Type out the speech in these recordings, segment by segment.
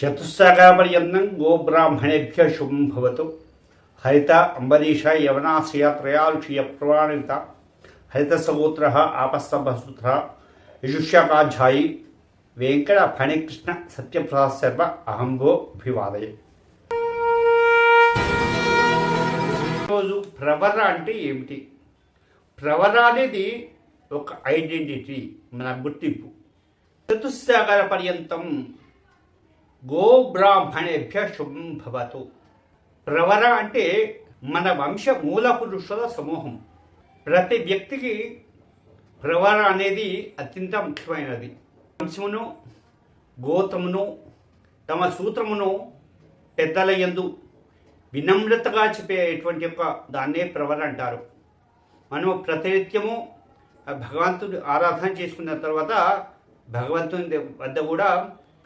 చతుస్సాగరపర్యంతం గోబ్రాహ్మణేభ్య శుభం భవతు హరిత అంబరీష యవనాశయ త్రయాలుషియ ప్రమాణిత హరిత సగోత్ర ఆపస్తభసూత్ర యజుష్యకాధ్యాయి వెంకట ఫణికృష్ణ సత్యప్రసాద్ శర్మ అహంభో అభివాదయ ఈరోజు ప్రవర అంటే ఏమిటి? ప్రవర అనేది ఒక ఐడెంటిటీ మన గుర్తింపు. చతుస్సాగర పర్యంతం గోబ్రాహ్మణేభ్య శుభం భవతు. ప్రవర అంటే మన వంశ మూల పురుషుల సమూహం. ప్రతి వ్యక్తికి ప్రవర అనేది అత్యంత ముఖ్యమైనది. వంశమును గోత్రమును తమ సూత్రమును పెద్దల యందు వినమ్రతగా చెప్పేటువంటి యొక్క దాన్నే ప్రవర అంటారు. మనం ప్రతినిత్యము ఆ భగవంతుడి ఆరాధన చేసుకున్న తర్వాత భగవంతుని వద్ద కూడా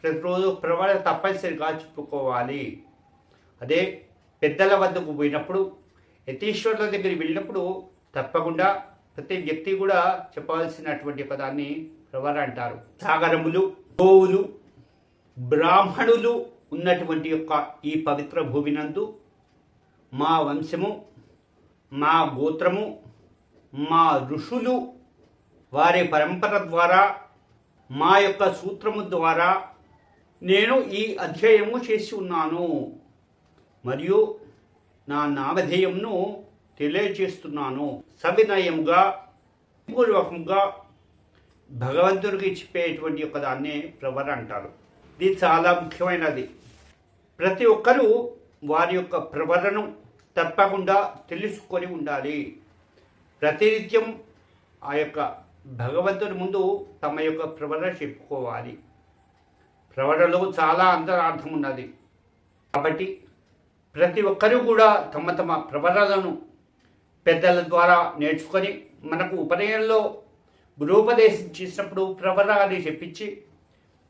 ప్రతిరోజు ప్రవర తప్పనిసరిగా చెప్పుకోవాలి. అదే పెద్దల వద్దకు పోయినప్పుడు యతీశ్వరుల దగ్గరికి వెళ్ళినప్పుడు తప్పకుండా ప్రతి వ్యక్తి కూడా చెప్పవలసినటువంటి పదాన్ని ప్రవర అంటారు. సాగరములు గోవులు బ్రాహ్మణులు ఉన్నటువంటి యొక్క ఈ పవిత్ర భూమినందు మా వంశము మా గోత్రము మా ఋషులు వారి పరంపర ద్వారా మా యొక్క సూత్రము ద్వారా నేను ఈ అధ్యయము చేసి ఉన్నాను. మరియు నా నామధేయంను తెలియజేస్తున్నాను. సవినయంగా పూర్వకంగా భగవంతుడికి చెప్పేటువంటి ఒక దాన్ని ప్రవర అంటారు. ఇది చాలా ముఖ్యమైనది. ప్రతి ఒక్కరూ వారి యొక్క ప్రవరను తప్పకుండా తెలుసుకొని ఉండాలి. ప్రతినిత్యం ఆ యొక్క భగవంతుని ముందు తమ యొక్క ప్రవర చెప్పుకోవాలి. ప్రవరలో చాలా అంతరార్థం ఉన్నది. కాబట్టి ప్రతి ఒక్కరూ కూడా తమ తమ ప్రవరలను పెద్దల ద్వారా నేర్చుకొని మనకు ఉపనయనంలో గురూపదేశం చేసినప్పుడు ప్రవర అని చెప్పించి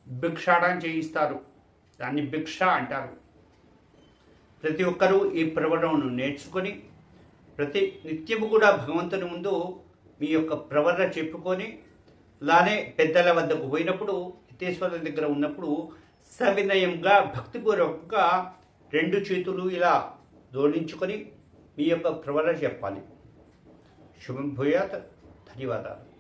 భిక్షాటం చేయిస్తారు. దాన్ని భిక్ష అంటారు. ప్రతి ఒక్కరూ ఈ ప్రవరను నేర్చుకొని ప్రతి నిత్యము కూడా భగవంతుని ముందు మీ యొక్క ప్రవర చెప్పుకొని అలానే పెద్దల వద్దకు పోయినప్పుడు హితేశ్వరుల దగ్గర ఉన్నప్పుడు సవినయంగా భక్తిపూర్వకంగా రెండు చేతులు ఇలా జోడించుకొని మీ యొక్క ప్రవర చెప్పాలి. శుభం భూయాత్. ధన్యవాదాలు.